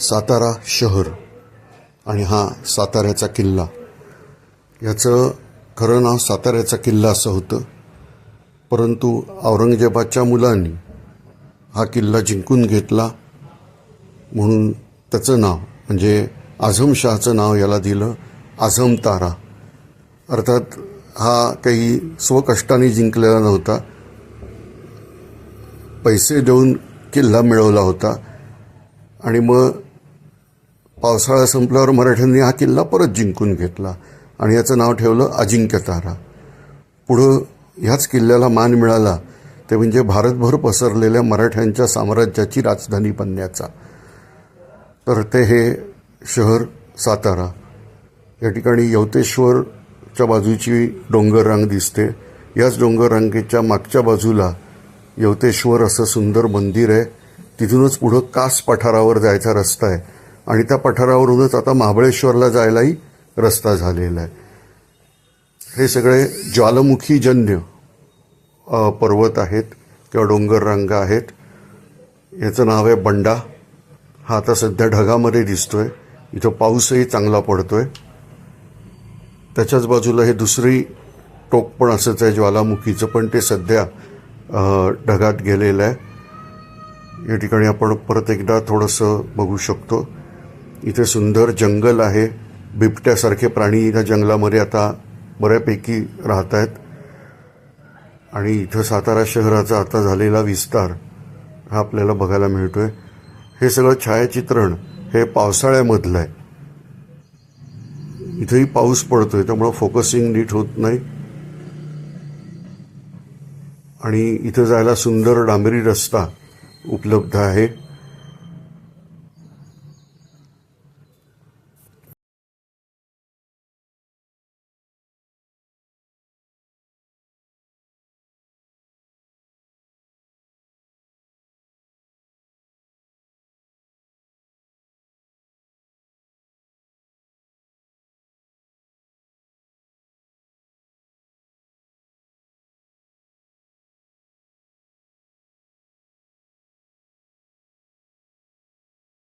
सातारा शहर आणि हा साताऱ्याचा किल्ला. याचं खरं नाव साताऱ्याचा किल्ला असं होतं. परंतु औरंगजेबाच्या मुलांनी हा किल्ला जिंकून घेतला म्हणून त्याचं नाव म्हणजे आझमशहाचं नाव याला दिलं आझम तारा. अर्थात हा काही स्वकष्टाने जिंकलेला नव्हता. पैसे देऊन किल्ला मिळवला होता. आणि मग पावसाळा संपल्यावर मराठ्यांनी हा किल्ला परत जिंकून घेतला आणि याचं नाव ठेवलं अजिंक्यतारा पुढं ह्याच किल्ल्याला मान मिळाला ते म्हणजे भारतभर पसरलेल्या मराठ्यांच्या साम्राज्याची राजधानी बनण्याचा. तर ते हे शहर सातारा. या ठिकाणी यवतेश्वरच्या बाजूची डोंगररांग दिसते. याच डोंगररांगेच्या मागच्या बाजूला यवतेश्वर असं सुंदर मंदिर आहे. तिथूनच पुढं कास पठारावर जायचा रस्ता आहे. आणि त्या पठारावरूनच आता महाबळेश्वरला जायलाही रस्ता झालेला आहे. हे सगळे ज्वालामुखीजन्य पर्वत आहेत किंवा डोंगर रांगा आहेत. याचं नाव आहे बंडा. हा आता सध्या ढगामध्ये दिसतोय. इथं पाऊसही चांगला पडतोय. त्याच्याच बाजूला हे दुसरी टोक पण असंच आहे ज्वालामुखीचं पण ते सध्या ढगात गेलेलं आहे. या ठिकाणी आपण परत एकदा थोडंसं बघू शकतो. इथे सुंदर जंगल आहे. बिबट्यासारखे प्राणी या जंगलामध्ये आता बऱ्यापैकी राहत आहेत आणि इथं सातारा शहराचा आता झालेला विस्तार हा आपल्याला बघायला मिळतोय. हे सगळं छायाचित्रण हे पावसाळ्यामधलं आहे. इथंही पाऊस पडतोय त्यामुळं फोकसिंग नीट होत नाही. आणि इथं जायला सुंदर डांबरी रस्ता उपलब्ध आहे.